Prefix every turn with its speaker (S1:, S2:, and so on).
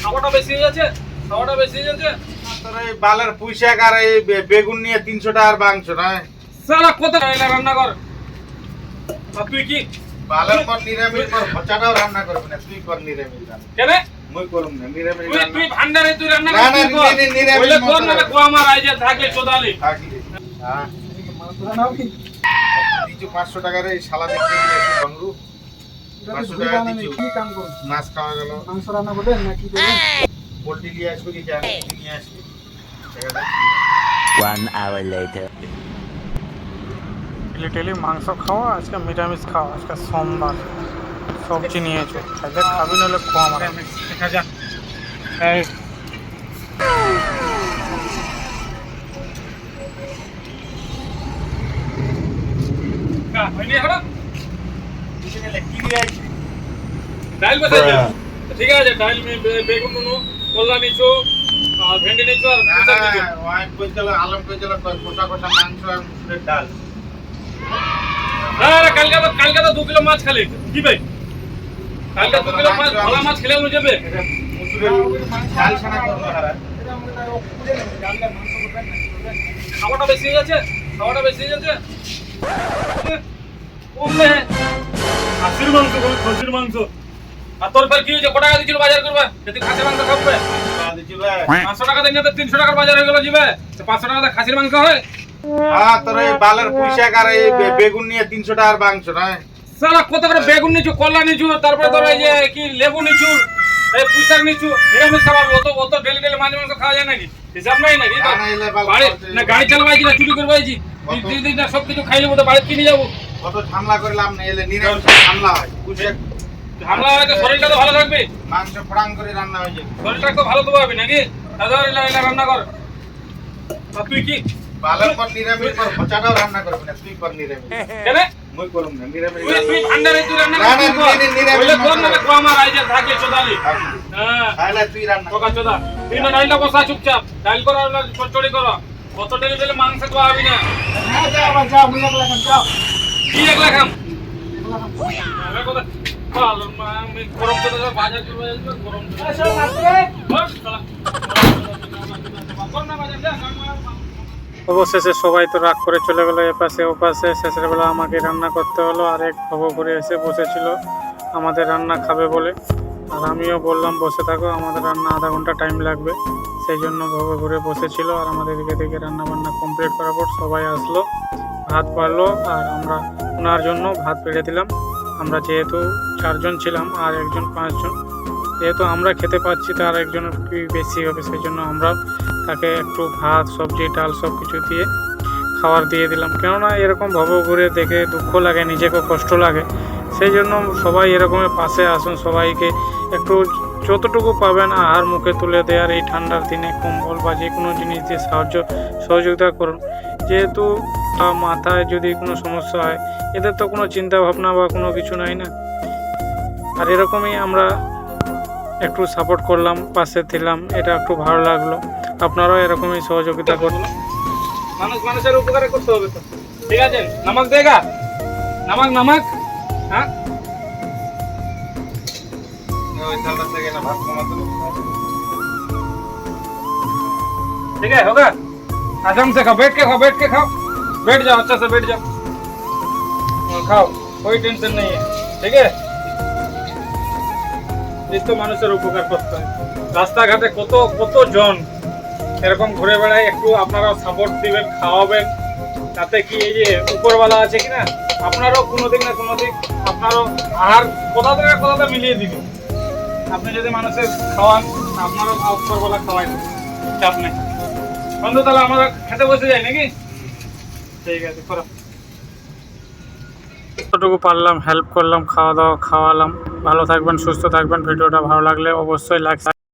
S1: খাওয়াটা বেশি হয়ে যাচ্ছে খাওয়াটা বেশি হয়ে যাচ্ছে।
S2: তোর এই বালের পুঁইশাক আর এই বেগুন নিয়ে তিনশো টাকার মাংস নয়?
S1: সালা কত টাকা রান্না কর? আর তুই কি?
S2: বালের পর নিরামিষ কর ভচাটাও রান্না করবি না তুই কর নিরামিষ
S1: কেন?
S2: মুই করুম না নিরামিষ
S1: তুই
S2: রান্না।
S1: তুই ভান্ডারে তুই রান্না
S2: না,
S1: কর।
S2: না, নি- নি- নিরামিষ
S1: বললে কর না কো আমার আইজে থাকলে চোদালি
S2: থাকলে হ্যাঁ। দিচ্ছু পাঁচশো টাকার এই শালা দেখতে গিয়েছি বাংলু পাঁচশো টাকা দিচ্ছু মাছ খাওয়া গেল। পোল্ট্রি নিয়ে আসবি কি জানি? নিয়ে আসবি। ঠিক আছে
S3: One hour later.
S4: Daily daily মাংস খাওয়া আজকে নিরামিষ খাওয়া আজকে সোমবার। সবজি নিয়েছো। খাইলে খাবি নাহলে খোয়া আমার
S1: দেখা যাক। এই। কা হয়নি এখনও? ঠিক আছে ডাল বেগুন নুনু কল্লা নিচু আর ভেন্ডি নিচু আর।
S2: ওয়াইফ কইছিল আলম কইছিল কষা কষা মাংস আর মুসুরের ডাল।
S1: না কালকে তো কালকে তো দু কিলো মাছ খালি। কি ভাই? কালকে দু কিলো মাছ ভালো মাছ খেলে উনি যাবে।
S2: মুসুরের ডাল ছানা করব হারা
S1: খাওয়াটা বেশি হয়ে যাচ্ছে খাওয়াটা বেশি হয়ে যাচ্ছে। খাসির মাংস খাসির মাংস। আর তোর ফের কি হয়েছে? কটা টাকা দিয়েছিল বাজার করবে? যদি খাসির মাংস খাবে। পাঁচশো টাকা দিন তো তিনশো টাকার বাজার হয়ে গেল জিবে। পাঁচশো টাকা খাসির মাংস হয়?
S2: হ্যাঁ তোর এই বালের পুঁইশাক আর এই বেগুন নিয়ে তিনশো টাকার মাংস নয়।
S1: সালা কত করে বেগুন নিচু কলা নিচু তারপরে এই যে কি লেবু নিচু এই পুঁইশাক নিচু নিরামিষ খাবার অত অত ডেলি ডেলি মাংস খাওয়া যায় নাকি? হিসাব নাই নাকি?
S2: না,
S1: গাড়ি চালাবাইছি না চুরি করবাইছি
S2: কত?
S1: দিদি দিদি না সব কিছু খাইলে বোধ বাড়িতে কিনে যাব।
S2: কত ঝামলা করলাম না এলে নিরামিষ ঝামলা হয় পুঁইশাক
S1: হামলা হয়তো শরীরটা তো ভালো থাকবে।
S2: মাংস ফড়াং করে রান্না হয়ে যাবে।
S1: শরীরটা তো ভালো তো পাবি নাকি? দাদা এলা এলা রান্না কর। তুই কি?
S2: বালের পর নিরামিষ কর ভচাটাও রান্না করবি না তুই কর নিরামিষ।
S1: কেন?
S2: মুই করুম না নিরামিষ
S1: তুই ভান্ডারে তুই রান্না
S2: না,
S1: কর
S2: না,
S1: তুই কর।
S2: নি- নি- নিরামিষ
S1: বললে কর না
S2: মশলা।
S1: আমার আইজে থাকলে চোদালি। হ্যাঁ।
S2: তাহলে তুই রান্না
S1: তোকা চোদা। তুই না ডাইলটা বসা চুপচাপ। ডাইল করো আর চচ্চড়ি করো। কত ডেলি ডেলি মাংস খাওয়াবি না? ভালো
S4: অবশেষে সবাই তো রাগ করে চলে গেলো এপাশে ওপাশে। শেষের বেলা আমাকে রান্না করতে হলো, আর এক ভব করে এসে বসেছিল। আমাদের রান্না খাবে বলে। আর আমিও বললাম, বসে থাকো, আমাদের রান্না আধা ঘণ্টা টাইম লাগবে। সেই জন্য ভব ঘুরে বসেছিল, আর আমাদের দিকে থেকে রান্না বান্না কমপ্লিট করার পর সবাই আসলো। ভাত পারল আর আমরা ওনার জন্য ভাত পেড়ে দিলাম। আমরা যেহেতু চারজন ছিলাম আর একজন পাঁচজন, যেহেতু আমরা খেতে পাচ্ছি তার একজনের একটু বেশি হবে, সেই জন্য আমরা তাকে একটু ভাত, সবজি, ডাল সব কিছু দিয়ে খাবার দিয়ে দিলাম। কেননা এরকম ভব ঘুরে দেখে দুঃখ লাগে, নিজেকে কষ্ট লাগে। সেই জন্য সবাই এরকমের পাশে আসুন, সবাইকে একটু যতটুকু পাবেন আহার মুখে তুলে দেওয়ার, এই ঠান্ডার দিনে কম্বল বা যে কোনো জিনিস দিয়ে সাহায্য সহযোগিতা করুন। যেহেতু মাথায় যদি কোনো সমস্যা হয় এদের তো কোনো চিন্তা ভাবনা বা কোনো কিছু নাই না আর এরকমই আমরা একটু সাপোর্ট করলাম পাশে ছিলাম এটা একটু ভালো লাগলো আপনারাও এরকমই সহযোগিতা করুন
S1: মানুষ মানুষের উপকারে করতে হবে তো ঠিক আছে নামাক দেগা নামাক নামাক হ্যাঁ
S2: ওই থালটা থেকে না ভাত কমাতে হবে।
S1: ठीक है होगा आराम से खाओ बैठ के खाओ बैठ के खाओ बैठ जाओ अच्छा से बैठ जाओ और खाओ कोई टेंशन नहीं है ठीक है এই তো মানুষের উপকার করতে হয় রাস্তাঘাটে কত কত জন এরকম ঘুরে বেড়ায় একটু আপনারা সাপোর্ট দিবেন খাওয়াবেন তাতে কি এই যে উপরওয়ালা আছে কিনা আপনারও কোনো দিক না কোনো দিক আপনারও আহার কোথা থেকে কোথাতে মিলিয়ে দিবেন আপনি যদি মানুষের খাওয়ান আপনারও উপরওয়ালা খাওয়াই দেবে চাপ নেই বন্ধু তাহলে আমরা খেতে বসে যাই নাকি
S4: যতটুকু পারলাম হেল্প করলাম, খাওয়া দাওয়া খাওয়ালাম। ভালো থাকবেন, সুস্থ থাকবেন, ভিডিওটা ভালো লাগলে অবশ্যই লাইক